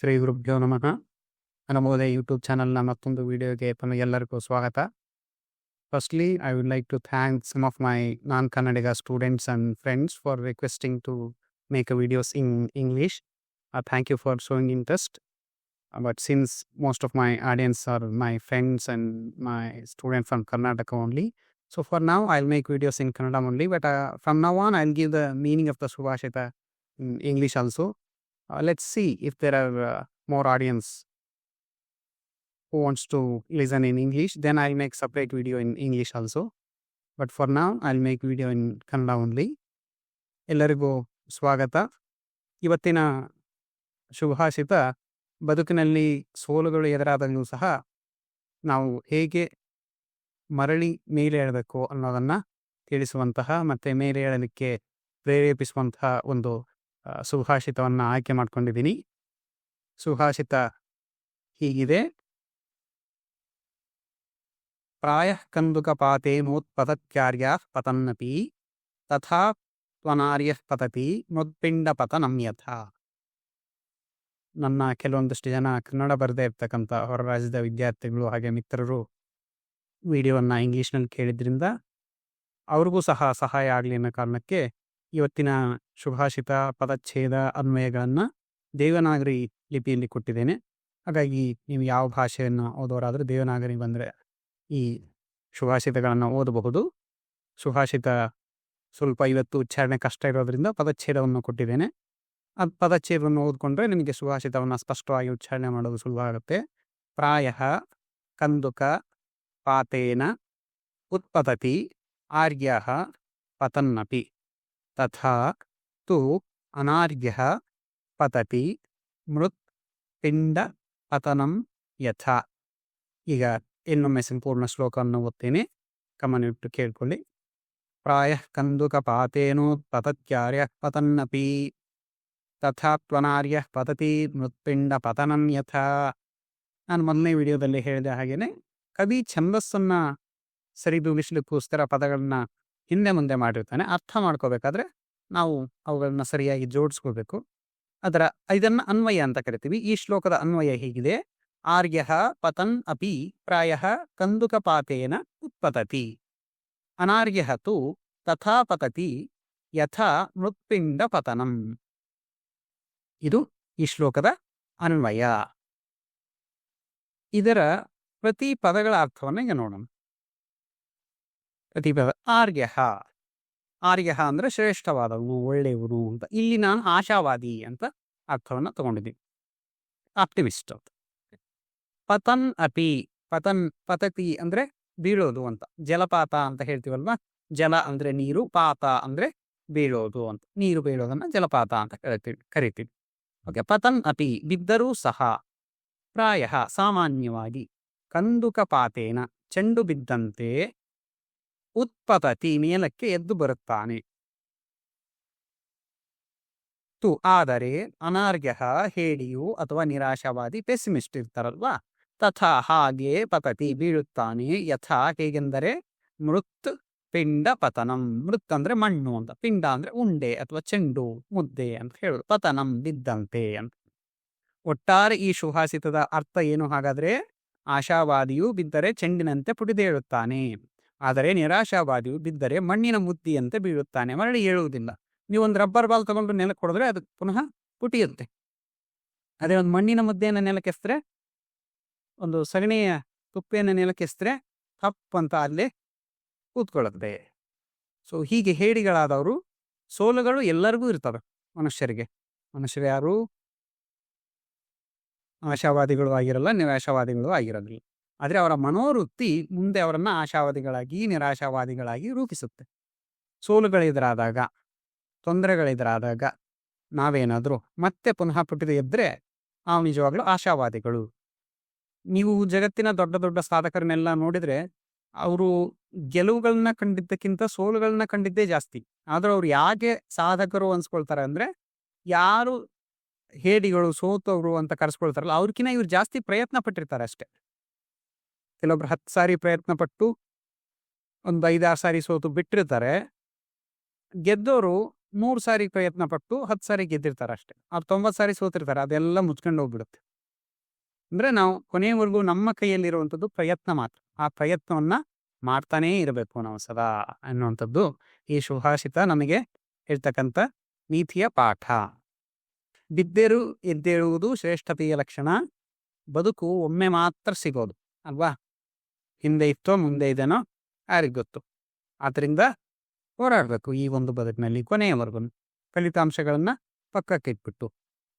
ಶ್ರೀ ಗುರುಭ್ಯೋ ನಮಃ ನಮೋದಯ ಯೂಟ್ಯೂಬ್ ಚಾನಲ್ನ ಮತ್ತೊಂದು ವಿಡಿಯೋಗೆ ತಮಗೆಲ್ಲರಿಗೂ ಸ್ವಾಗತ firstly I would like to thank some of my non Kannadiga students and friends for requesting to make a videos in English thank you for showing interest but since most of my audience are my friends and my student from Karnataka only so for ನಾವು I make videos in Kannada only but from now on I give the meaning of the subhashita in English also. Uh, let's see if there are uh, more audience who wants to listen in English. Then I'll make separate video in English also. But for now, I'll make video in Kannada only. ಎಲ್ಲರಿಗೂ ಸ್ವಾಗತ ಇವತ್ತಿನ ಶುಭಾಷಿತ ಬದುಕಿನಲ್ಲಿ ಸೋಲುಗಳು ಎದುರಾದಾಗಲೂ ಸಹ ನಾವು ಹೇಗೆ ಮರಳಿ ಮೇಲೆ ಏಳಬೇಕು ಅನ್ನೋದನ್ನು ತಿಳಿಸುವಂತಹ ಮತ್ತು ಮೇಲೆ ಏಳಲಿಕ್ಕೆ ಪ್ರೇರೇಪಿಸುವಂತಹ ಒಂದು ಸುಭಾಷಿತವನ್ನು ಆಯ್ಕೆ ಮಾಡ್ಕೊಂಡಿದ್ದೀನಿ ಸುಭಾಷಿತ ಹೀಗಿದೆ. ಪ್ರಾಯ ಕಂದುಕ ಪಾತೆ ಕಾರ್ಯಃ ಪತನ್ನಪಿ, ತಥಾ ತ್ವನಾರ್ಯ ಪತತಿ ಮುತ್ಪಿಂಡ ಪತನಂ ಯಥ. ನನ್ನ ಕೆಲವೊಂದಷ್ಟು ಜನ ಕನ್ನಡ ಬರದೇ ಇರ್ತಕ್ಕಂಥ ಹೊರ ರಾಜ್ಯದ ವಿದ್ಯಾರ್ಥಿಗಳು ಹಾಗೆ ಮಿತ್ರರು ವಿಡಿಯೋವನ್ನು ಇಂಗ್ಲೀಷ್ನಲ್ಲಿ ಕೇಳಿದ್ರಿಂದ ಅವ್ರಿಗೂ ಸಹ ಸಹಾಯ ಆಗಲಿ ಅನ್ನೋ ಕಾರಣಕ್ಕೆ ಇವತ್ತಿನ ಶುಭಾಷಿತ ಪದಚ್ಛೇದ, ಅನ್ವಯಗಳನ್ನು ದೇವನಾಗರಿ ಲಿಪಿಯಲ್ಲಿ ಕೊಟ್ಟಿದ್ದೇನೆ. ಹಾಗಾಗಿ ನೀವು ಯಾವ ಭಾಷೆಯನ್ನು ಓದೋರಾದರೂ ದೇವನಾಗರಿ ಬಂದರೆ ಈ ಶುಭಾಷಿತಗಳನ್ನು ಓದಬಹುದು. ಸುಭಾಷಿತ ಸ್ವಲ್ಪ ಇವತ್ತು ಉಚ್ಚಾರಣೆ ಕಷ್ಟ ಇರೋದರಿಂದ ಪದಚ್ಛೇದವನ್ನು ಕೊಟ್ಟಿದ್ದೇನೆ. ಅದು ಪದಚ್ಛೇದವನ್ನು ಓದ್ಕೊಂಡ್ರೆ ನಿಮಗೆ ಸುಭಾಷಿತವನ್ನು ಸ್ಪಷ್ಟವಾಗಿ ಉಚ್ಚಾರಣೆ ಮಾಡೋದು ಸುಲಭ ಆಗುತ್ತೆ. ಪ್ರಾಯ, ಕಂದುಕ, ಪಾತೇನ, ಉತ್ಪತತಿ, ಆರ್ಯ, ಪತನ್ನಪಿ. ತಥಾ ತು ಅನಾರ್ಯ ಪತತಿ ಮೃತ್ ಪಿಂಡ ಪತನಂ ಯಥ ಈಗ ಇನ್ನೊಮ್ಮೆ ಸಂಪೂರ್ಣ ಶ್ಲೋಕವನ್ನು ಓದ್ತೇನೆ ಗಮನವಿಟ್ಟು ಕೇಳ್ಕೊಳ್ಳಿ ಪ್ರಾಯ ಕಂದುಕ ಪಾತೇನೋ ಪತತ್ಯಾರ್ಯ ಪತನ್ನಪಿ ತಥಾ ತ್ವನಾರ್ಯ ಪತತಿ ಮೃತ್ಪಿಂಡ ಪತನಂ ಯಥ ನಾನು ಮೊದಲನೇ ವಿಡಿಯೋದಲ್ಲಿ ಹೇಳಿದ ಹಾಗೇನೆ, ಕವಿ ಛಂದಸ್ಸನ್ನು ಸರಿದೂಗಿಸ್ಲಿಕ್ಕೋಸ್ಕರ ಪದಗಳನ್ನ ಹಿಂದೆ ಮುಂದೆ ಮಾಡಿರ್ತಾನೆ, ಅರ್ಥ ಮಾಡ್ಕೋಬೇಕಾದ್ರೆ ನಾವು ಅವುಗಳನ್ನ ಸರಿಯಾಗಿ ಜೋಡಿಸ್ಕೋಬೇಕು ಅದರ ಇದನ್ನ ಅನ್ವಯ ಅಂತ ಕರಿತೀವಿ. ಈ ಶ್ಲೋಕದ ಅನ್ವಯ ಹೀಗಿದೆ. ಆರ್ಯ ಪತನ್ ಅಪಿ ಪ್ರಾಯ ಕಂದುಕಪಾತೇನ ಉತ್ಪತತಿ. ಅನಾರ್ಯ ತು ತಥಾ ಪತತಿ ಯಥಾ ಮೃತ್ಪಿಂಡ ಪತನಂ. ಇದು ಈ ಶ್ಲೋಕದ ಅನ್ವಯ. ಇದರ ಪ್ರತಿ ಪದಗಳ ಅರ್ಥವನ್ನು ಈಗ ನೋಡೋಣ. ಪ್ರತಿ ಆರ್ಯಹ. ಆರ್ಯ ಆರ್ಯ ಅಂದ್ರೆ ಶ್ರೇಷ್ಠವಾದವನು ಒಳ್ಳೆಯವರು ಅಂತ. ಇಲ್ಲಿ ನಾನು ಆಶಾವಾದಿ ಅಂತ ಅರ್ಥವನ್ನು ತಗೊಂಡಿದ್ದೀನಿ. ಆಪ್ಟಿಮಿಸ್ಟ್ ಅಂತ. ಪತನ್ ಅಪಿ, ಪತನ್, ಪತತಿ ಅಂದ್ರೆ ಬೀಳೋದು ಅಂತ. ಜಲಪಾತ ಅಂತ ಹೇಳ್ತೀವಲ್ವ? ಜಲ ಅಂದ್ರೆ ನೀರು, ಪಾತ ಅಂದ್ರೆ ಬೀಳೋದು ಅಂತ. ನೀರು ಬೀಳೋದನ್ನ ಜಲಪಾತ ಅಂತ ಕರಿತೀವಿ ಕರಿತೀವಿ. ಓಕೆ, ಪತನ್ ಅಪಿ ಬಿದ್ದರೂ ಸಹ ಪ್ರಾಯ ಸಾಮಾನ್ಯವಾಗಿ ಕಂದುಕ ಪಾತೇನ ಚೆಂಡು ಬಿದ್ದಂತೆ ಉತ್ಪತತಿ ಮೇಲಕ್ಕೆ ಎದ್ದು ಬರುತ್ತಾನೆ. ತು ಆದರೆ ಅನಾರ್ಯ ಹೇಡಿಯು ಅಥವಾ ನಿರಾಶಾವಾದಿ ಪೆಸಿಮಿಸ್ಟ್ ಇರ್ತಾರಲ್ವಾ? ತಥಾ ಹಾಗೆ ಪತತಿ ಬೀಳುತ್ತಾನೆ. ಯಥಾ ಹೇಗೆಂದರೆ ಮೃತ್ ಪಿಂಡ ಪತನಂ. ಮೃತ್ ಅಂದ್ರೆ ಮಣ್ಣು ಅಂತ. ಪಿಂಡ ಅಂದ್ರೆ ಉಂಡೆ ಅಥವಾ ಚೆಂಡು, ಮುದ್ದೆ ಅಂತ ಹೇಳುದು. ಪತನಂ ಬಿದ್ದಂತೆ ಅಂತ. ಒಟ್ಟಾರೆ ಈ ಸುಹಾಸಿತದ ಅರ್ಥ ಏನು ಹಾಗಾದ್ರೆ ಆಶಾವಾದಿಯು ಬಿದ್ದರೆ ಚೆಂಡಿನಂತೆ ಪುಟಿದೇಳುತ್ತಾನೆ ಆದರೆ ನಿರಾಶಾವಾದಿಯು ಬಿದ್ದರೆ ಮಣ್ಣಿನ ಮುದ್ದಿಯಂತೆ ಬೀಳುತ್ತಾನೆ. ಮರಳಿ ಏಳುವುದಿಲ್ಲ. ನೀವು ಒಂದು ರಬ್ಬರ್ ಬಾಲ್ ತಗೊಂಡು ನೆಲಕ್ಕೆ ಹೊಡೆದ್ರೆ ಅದು ಪುನಃ ಪುಟಿಯುತ್ತೆ. ಅದೇ ಒಂದು ಮಣ್ಣಿನ ಮುದ್ದೆಯನ್ನು ನೆಲಕ್ಕೆಸ್ತರೆ, ಒಂದು ಸಗಣಿಯ ತುಪ್ಪೆಯನ್ನು ನೆಲಕ್ಕೆಸ್ತರೆ ತಪ್ ಅಂತ ಅಲ್ಲಿ ಕೂತ್ಕೊಳ್ಳುತ್ತೆ. ಸೊ, ಹೀಗೆ ಹೇಡಿಗಳಾದವರು, ಸೋಲುಗಳು ಎಲ್ಲರಿಗೂ ಇರ್ತವೆ ಮನುಷ್ಯರಿಗೆ. ಮನುಷ್ಯರು ಯಾರು ಆಶಾವಾದಿಗಳು ಆಗಿರಲ್ಲ, ನಿರಾಶಾವಾದಿಗಳು ಆಗಿರೋದಿಲ್ಲ. ಆದರೆ ಅವರ ಮನೋವೃತ್ತಿ ಮುಂದೆ ಅವರನ್ನು ಆಶಾವಾದಿಗಳಾಗಿ, ನಿರಾಶಾವಾದಿಗಳಾಗಿ ರೂಪಿಸುತ್ತೆ. ಸೋಲುಗಳೆದುರಾದಾಗ, ತೊಂದರೆಗಳೆದುರಾದಾಗ ನಾವೇನಾದರೂ ಮತ್ತೆ ಪುನಃ ಪುಟ್ಟಿದ ಎದ್ರೆ ನಾವು ನಿಜವಾಗ್ಲೂ ಆಶಾವಾದಿಗಳು. ನೀವು ಜಗತ್ತಿನ ದೊಡ್ಡ ದೊಡ್ಡ ಸಾಧಕರನ್ನೆಲ್ಲ ನೋಡಿದರೆ, ಅವರು ಗೆಲುವುಗಳನ್ನ ಕಂಡಿದ್ದಕ್ಕಿಂತ ಸೋಲುಗಳನ್ನ ಕಂಡಿದ್ದೇ ಜಾಸ್ತಿ. ಆದರೂ ಅವ್ರು ಯಾಕೆ ಸಾಧಕರು ಅನ್ಸ್ಕೊಳ್ತಾರೆ ಅಂದರೆ, ಯಾರು ಹೇಡಿಗಳು, ಸೋತವರು ಅಂತ ಕರೆಸ್ಕೊಳ್ತಾರಲ್ಲ, ಅವ್ರಕಿನ್ನ ಇವ್ರು ಜಾಸ್ತಿ ಪ್ರಯತ್ನ ಪಟ್ಟಿರ್ತಾರೆ ಅಷ್ಟೇ. ಕೆಲವೊಬ್ರು ಹತ್ತು ಸಾರಿ ಪ್ರಯತ್ನ ಪಟ್ಟು ಒಂದು ಐದಾರು ಸಾರಿ ಸೋತು ಬಿಟ್ಟಿರ್ತಾರೆ. ಗೆದ್ದವರು ಮೂರು ಸಾರಿ ಪ್ರಯತ್ನ ಪಟ್ಟು ಹತ್ತು ಸಾರಿ ಗೆದ್ದಿರ್ತಾರೆ ಅಷ್ಟೇ. ಅವ್ರು ತೊಂಬತ್ತು ಸಾರಿ ಸೋತಿರ್ತಾರೆ, ಅದೆಲ್ಲ ಮುಚ್ಕೊಂಡು ಹೋಗ್ಬಿಡುತ್ತೆ. ಅಂದ್ರೆ ನಾವು ಕೊನೆಯವರೆಗೂ ನಮ್ಮ ಕೈಯಲ್ಲಿರುವಂಥದ್ದು ಪ್ರಯತ್ನ ಮಾತ್ರ. ಆ ಪ್ರಯತ್ನವನ್ನು ಮಾಡ್ತಾನೇ ಇರಬೇಕು ನಾವು ಸದಾ ಅನ್ನುವಂಥದ್ದು ಈ ಸುಭಾಷಿತ ನಮಗೆ ಹೇಳ್ತಕ್ಕಂಥ ನೀತಿಯ ಪಾಠ. ಬಿದ್ದೆರು ಎದ್ದೇಳುವುದು ಶ್ರೇಷ್ಠತೆಯ ಲಕ್ಷಣ. ಬದುಕು ಒಮ್ಮೆ ಮಾತ್ರ ಸಿಗೋದು, ಅಲ್ವಾ? ಹಿಂದೆ ಇತ್ತೋ ಮುಂದೆ ಇದೆನೋ ಯಾರಿಗೆ ಗೊತ್ತು. ಆದ್ದರಿಂದ ಹೋರಾಡಬೇಕು ಈ ಒಂದು ಬದುಕಿನಲ್ಲಿ ಕೊನೆಯವರೆಗೂ ಫಲಿತಾಂಶಗಳನ್ನು ಪಕ್ಕಕ್ಕೆ ಇಟ್ಬಿಟ್ಟು.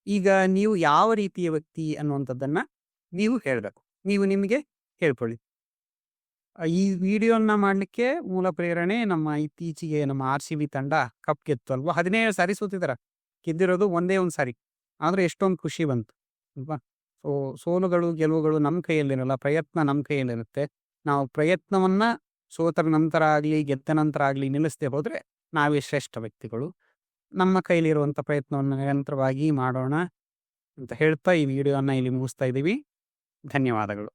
ಈಗ ನೀವು ಯಾವ ರೀತಿಯ ವ್ಯಕ್ತಿ ಅನ್ನುವಂಥದ್ದನ್ನು ನೀವು ಹೇಳಬೇಕು. ನೀವು ನಿಮಗೆ ಹೇಳ್ಕೊಳ್ಳಿ. ಈ ವಿಡಿಯೋನ ಮಾಡಲಿಕ್ಕೆ ಮೂಲ ಪ್ರೇರಣೆ ನಮ್ಮ ಇತ್ತೀಚೆಗೆ ನಮ್ಮ ಆರ್ ಸಿ ಬಿ ತಂಡ ಕಪ್ ಗೆತ್ತು ಅಲ್ವಾ? ಹದಿನೇಳು ಸಾರಿ ಸೋತಿದ್ದಾರೆ ಗೆದ್ದಿರೋದು ಒಂದೇ ಒಂದು ಸಾರಿ. ಆದರೆ ಎಷ್ಟೊಂದು ಖುಷಿ ಬಂತು. ಅಲ್ವಾ? ಸೊ ಸೋಲುಗಳು ಗೆಲುವುಗಳು ನಮ್ಮ ಕೈಯಲ್ಲಿರಲ್ಲ, ಪ್ರಯತ್ನ ನಮ್ಮ ಕೈಯಲ್ಲಿರುತ್ತೆ. ನಾವು ಪ್ರಯತ್ನವನ್ನ ಸೋತರ ನಂತರ ಆಗಲಿ, ಗೆದ್ದ ನಂತರ ಆಗಲಿ ನಿಲ್ಲಿಸದೆ ಹೋದರೆ ನಾವೇ ಶ್ರೇಷ್ಠ ವ್ಯಕ್ತಿಗಳು. ನಮ್ಮ ಕೈಲಿರುವಂಥ ಪ್ರಯತ್ನವನ್ನು ನಿರಂತರವಾಗಿ ಮಾಡೋಣ ಅಂತ ಹೇಳ್ತಾ ಈ ವಿಡಿಯೋನ ಇಲ್ಲಿ ಮುಗಿಸ್ತಾ ಇದ್ದೀವಿ. ಧನ್ಯವಾದಗಳು.